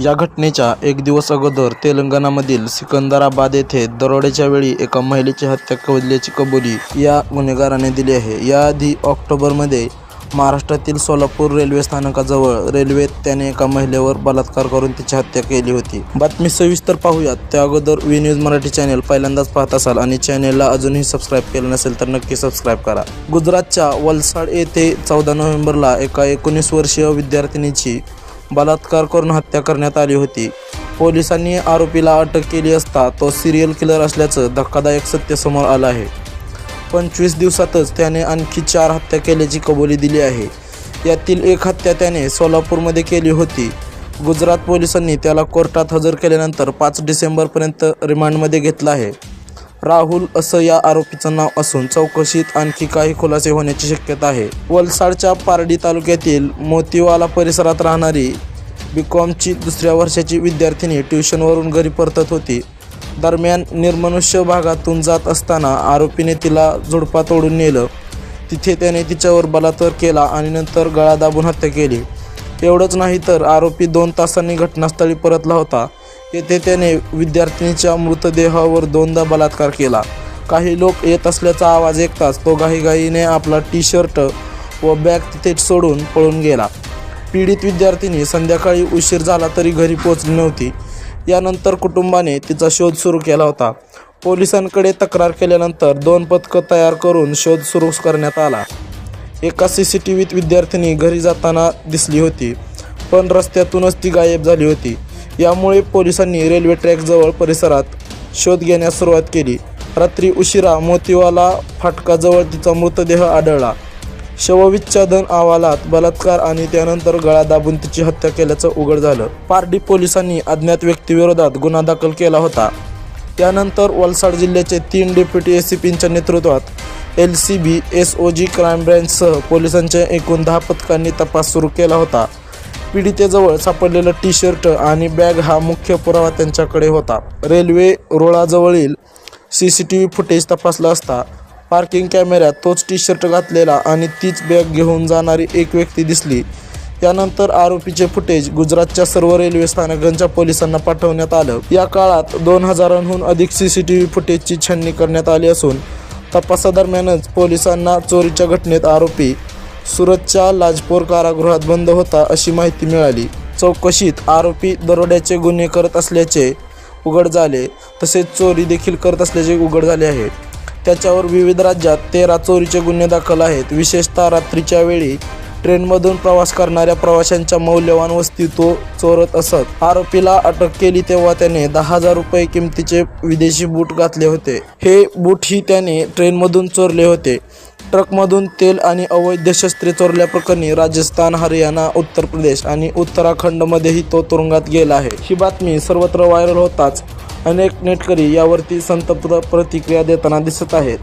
या घटनेच्या एक दिवस अगोदर तेलंगणामधील सिकंदराबाद येथे दरोड्याच्या वेळी एका महिलेची हत्या केल्याची कबुली या गुन्हेगाराने दिली आहे. याआधी ऑक्टोबरमध्ये महाराष्ट्रातील सोलापूर रेल्वे स्थानकाजवळ रेल्वेत त्याने एका महिलेवर बलात्कार करून तिची हत्या केली होती. बातमी सविस्तर पाहूयात. त्या अगोदर वी न्यूज मराठी चॅनेल पहिल्यांदाच पाहत असाल आणि चॅनेलला अजूनही सबस्क्राईब केलं नसेल तर नक्की सबस्क्राईब करा. गुजरातच्या वलसाड येथे चौदा नोव्हेंबरला एका एकोणीस वर्षीय विद्यार्थिनीची बलात्कार करून हत्या करण्यात आली होती. पोलिसांनी आरोपीला अटक केली असता तो सिरियल किलर असल्याचं धक्कादायक सत्य समोर आलं आहे. पंचवीस दिवसातच त्याने आणखी चार हत्या केल्याची कबुली दिली आहे. यातील एक हत्या त्याने सोलापूरमध्ये केली होती. गुजरात पोलिसांनी त्याला कोर्टात हजर केल्यानंतर पाच डिसेंबरपर्यंत रिमांडमध्ये घेतलं आहे. राहुल असं या आरोपीचं नाव असून चौकशीत आणखी काही खुलासे होण्याची शक्यता आहे. वलसाडच्या पारडी तालुक्यातील मोतीवाला परिसरात राहणारी बी कॉमची दुसऱ्या वर्षाची विद्यार्थिनी ट्युशनवरून घरी परतत होती. दरम्यान निर्मनुष्य भागातून जात असताना आरोपीने तिला झुडपा तोडून नेलं. तिथे त्याने तिच्यावर बलात्कार केला आणि नंतर गळा दाबून हत्या केली. एवढंच नाही तर आरोपी दोन तासांनी घटनास्थळी परतला होता. येथे त्याने विद्यार्थिनीच्या मृतदेहावर दोनदा बलात्कार केला. काही लोक येत असल्याचा आवाज ऐकताच तो घाईघाईने आपला टी शर्ट व बॅग तिथेच सोडून पळून गेला. पीडित विद्यार्थिनी संध्याकाळी उशीर झाला तरी घरी पोचली नव्हती. यानंतर कुटुंबाने तिचा शोध सुरू केला होता. पोलिसांकडे तक्रार केल्यानंतर दोन पथकं तयार करून शोध सुरू करण्यात आला. एका सी सी टी व्हीत विद्यार्थिनी घरी जाताना दिसली होती पण रस्त्यातूनच ती गायब झाली होती. यामुळे पोलिसांनी रेल्वे ट्रॅकजवळ परिसरात शोध घेण्यास सुरुवात केली. रात्री उशिरा मोतीवाला फाटकाजवळ तिचा मृतदेह आढळला. शवविच्छेदन अहवालात बलात्कार आणि त्यानंतर गळा दाबून तिची हत्या केल्याचं उघड झालं. पारडी पोलिसांनी अज्ञात व्यक्तीविरोधात गुन्हा दाखल केला होता. त्यानंतर वलसाड जिल्ह्याचे तीन डेप्युटी एस सी पींच्या नेतृत्वात L C B S O G crime ब्रँचसह पोलिसांच्या एकूण दहा पथकांनी तपास सुरू केला होता. पीडितेजवळ सापडलेलं टी शर्ट आणि बॅग हा मुख्य पुरावा त्यांच्याकडे होता. Railway रुळाजवळील C C T V footage तपासला असता पार्किंग कॅमेऱ्यात तोच टी शर्ट घातलेला आणि तीच बॅग घेऊन जाणारी एक व्यक्ती दिसली. त्यानंतर आरोपीचे फुटेज गुजरातच्या सर्व रेल्वे स्थानकांच्या पोलिसांना पाठवण्यात आलं. या काळात दोन हजारांहून अधिक सी सी टी व्ही फुटेजची छाननी करण्यात आली असून तपासादरम्यानच पोलिसांना चोरीच्या घटनेत आरोपी सुरतच्या लाजपोर कारागृहात बंद होता अशी माहिती मिळाली. चौकशीत आरोपी दरोड्याचे गुन्हे करत असल्याचे उघड झाले तसेच चोरी देखील करत असल्याचे उघड झाले आहे. त्याच्यावर विविध राज्यात तेरा चोरीचे गुन्हे दाखल आहेत. विशेषतः रात्रीच्या वेळी ट्रेनमधून प्रवास करणाऱ्या प्रवाशांच्या मौल्यवान वस्ती तो चोरत असत. आरोपीला अटक केली तेव्हा त्याने दहा हजार रुपये किमतीचे विदेशी बूट घातले होते. हे बूटही त्याने ट्रेनमधून चोरले होते. ट्रकमधून तेल आणि अवैध शस्त्रे चोरल्याप्रकरणी राजस्थान हरियाणा उत्तर प्रदेश आणि उत्तराखंडमध्येही तो तुरुंगात गेला आहे. ही बातमी सर्वत्र व्हायरल होताच अनेक नेटकरी यावरती संतप्त प्रतिक्रिया देताना दिसत आहेत.